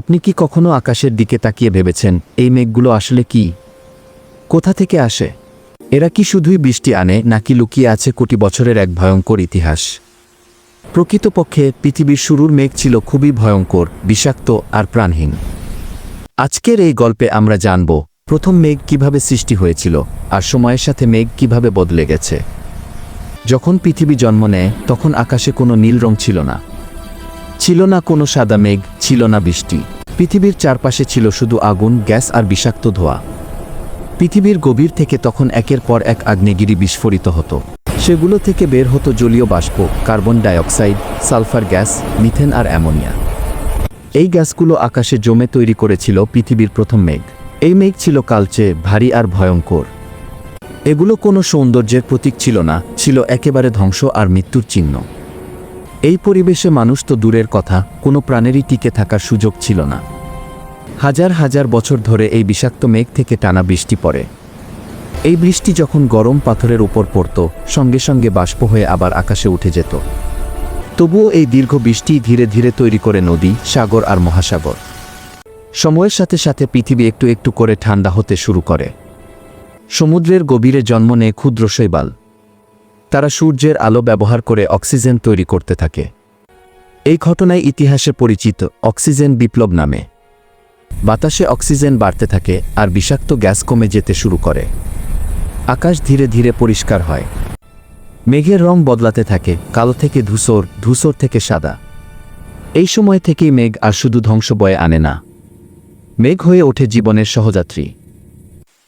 আপনি কি কখনো আকাশের দিকে তাকিয়ে ভেবেছেন, এই মেঘগুলো আসলে কি? কোথা থেকে আসে? এরা কি শুধুই বৃষ্টি আনে, নাকি লুকিয়ে আছে কোটি বছরের এক ভয়ঙ্কর ইতিহাস? প্রকৃতপক্ষে পৃথিবীর শুরুর মেঘ ছিল খুবই ভয়ঙ্কর, বিষাক্ত আর প্রাণহীন। আজকের এই গল্পে আমরা জানব, প্রথম মেঘ কীভাবে সৃষ্টি হয়েছিল, আর সময়ের সাথে মেঘ কীভাবে বদলে গেছে। যখন পৃথিবী জন্ম নেয়, তখন আকাশে কোনো নীল রং ছিল না। ছিল না কোনো সাদা মেঘ, ছিল না বৃষ্টি। পৃথিবীর চারপাশে ছিল শুধু আগুন, গ্যাস আর বিষাক্ত ধোয়া। পৃথিবীর গভীর থেকে তখন একের পর এক আগ্নেয়গিরি বিস্ফোরিত হতো। সেগুলো থেকে বের হতো জলীয় বাষ্প, carbon dioxide, sulphur gas, methane আর অ্যামোনিয়া। এই গ্যাসগুলো আকাশে জমে তৈরি করেছিল পৃথিবীর প্রথম মেঘ। এই মেঘ ছিল কালচে, ভারী আর ভয়ঙ্কর। এগুলো কোনো সৌন্দর্যের প্রতীক ছিল না, ছিল একেবারে ধ্বংস আর মৃত্যুর চিহ্ন। এই পরিবেশে মানুষ তো দূরের কথা, কোনো প্রাণেরই টিকে থাকার সুযোগ ছিল না। হাজার হাজার বছর ধরে এই বিষাক্ত মেঘ থেকে টানা বৃষ্টি পড়ে। এই বৃষ্টি যখন গরম পাথরের উপর পড়ত, সঙ্গে সঙ্গে বাষ্প হয়ে আবার আকাশে উঠে যেত। তবুও এই দীর্ঘ বৃষ্টি ধীরে ধীরে তৈরি করে নদী, সাগর আর মহাসাগর। সময়ের সাথে সাথে পৃথিবী একটু একটু করে ঠান্ডা হতে শুরু করে। সমুদ্রের গভীরে জন্ম নেয় ক্ষুদ্র শৈবাল। তারা সূর্যের আলো ব্যবহার করে অক্সিজেন তৈরি করতে থাকে। এই ঘটনায় ইতিহাসে পরিচিত অক্সিজেন বিপ্লব নামে। বাতাসে অক্সিজেন বাড়তে থাকে আর বিষাক্ত গ্যাস কমে যেতে শুরু করে। আকাশ ধীরে ধীরে পরিষ্কার হয়। মেঘের রং বদলাতে থাকে, কালো থেকে ধূসর ধূসর থেকে সাদা। এই সময় থেকেই মেঘ আর শুধু ধ্বংস বয়ে আনে না। মেঘ হয়ে ওঠে জীবনের সহযাত্রী।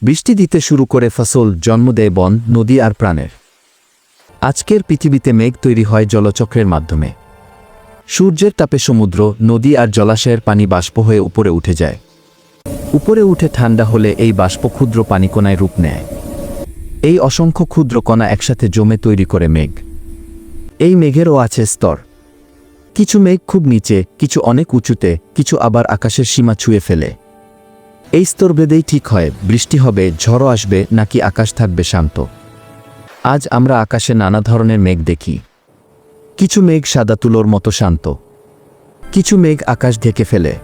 বৃষ্টি দিতে শুরু করে ফসল, জন্ম দেয় বন, নদী আর প্রাণের। আজকের পৃথিবীতে মেঘ তৈরি হয় জলচক্রের মাধ্যমে। সূর্যের তাপে সমুদ্র, নদী আর জলাশয়ের পানি বাষ্প হয়ে উপরে উঠে যায়। উপরে উঠে ঠান্ডা হলে এই বাষ্প ক্ষুদ্র পানিকণায় রূপ নেয়। এই অসংখ্য ক্ষুদ্র কণা একসাথে জমে তৈরি করে মেঘ। এই মেঘেরও আছে স্তর। কিছু মেঘ খুব নিচে, কিছু অনেক উঁচুতে, কিছু আবার আকাশের সীমা ছুঁয়ে ফেলে। এই স্তরভেদেই ঠিক হয়, বৃষ্টি হবে ঝড়ো আসবে, নাকি আকাশ থাকবে শান্ত। আজ আমরা আকাশে নানা ধরনের মেঘ দেখি। কিছু মেঘ সাদা তুলোর মতো শান্ত। কিছু মেঘ আকাশ ঢেকে ফেলে।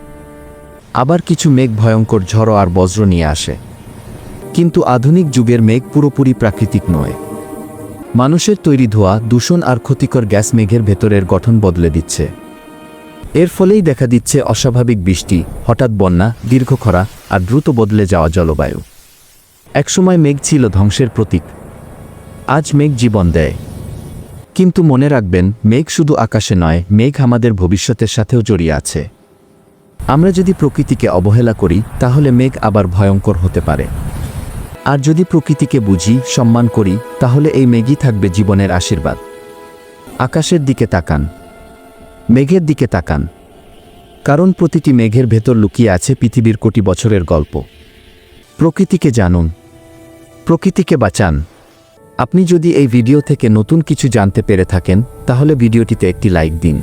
আবার কিছু মেঘ ভয়ঙ্কর ঝড়ো আর বজ্র নিয়ে আসে। কিন্তু আধুনিক যুগের মেঘ পুরোপুরি প্রাকৃতিক নয়। মানুষের তৈরি ধোয়া দূষণ আর ক্ষতিকর গ্যাস মেঘের ভেতরের গঠন বদলে দিচ্ছে। এর ফলেই দেখা দিচ্ছে অস্বাভাবিক বৃষ্টি, হঠাৎ বন্যা, দীর্ঘ খরা আর দ্রুত বদলে যাওয়া জলবায়ু। একসময় মেঘ ছিল ধ্বংসের প্রতীক। আজ মেঘ জীবন দেয়। কিন্তু মনে রাখবেন, মেঘ শুধু আকাশে নয়, মেঘ আমাদের ভবিষ্যতের সাথেও জড়িয়ে আছে। আমরা যদি প্রকৃতিকে অবহেলা করি, তাহলে মেঘ আবার ভয়ঙ্কর হতে পারে। আর যদি প্রকৃতিকে বুঝি, সম্মান করি, তাহলে এই মেঘই থাকবে জীবনের আশীর্বাদ। আকাশের দিকে তাকান। মেঘের দিকে তাকান। কারণ প্রতিটি মেঘের ভেতর লুকিয়ে আছে পৃথিবীর কোটি বছরের গল্প। প্রকৃতিকে জানুন। প্রকৃতিকে বাঁচান। আপনি যদি এই ভিডিও থেকে নতুন কিছু জানতে পেরে থাকেন, তাহলে ভিডিওটিতে একটি লাইক দিন।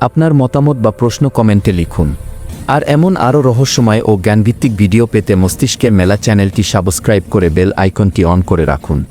আপনার মতামত বা প্রশ্ন কমেন্টে লিখুন। আর এমন আরও রহস্যময় ও জ্ঞানভিত্তিক ভিডিও পেতে মস্তিষ্কের মেলা চ্যানেলটি সাবস্ক্রাইব করে বেল আইকনটি অন করে রাখুন।